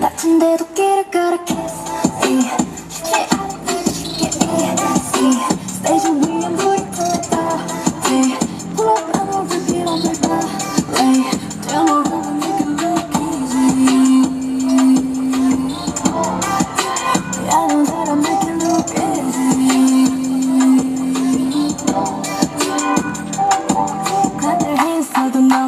같은데도 길을 가르 k i s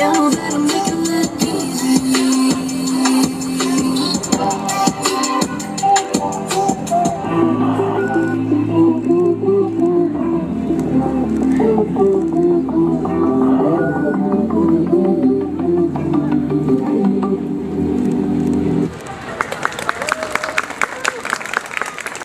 down, that'll make it easy.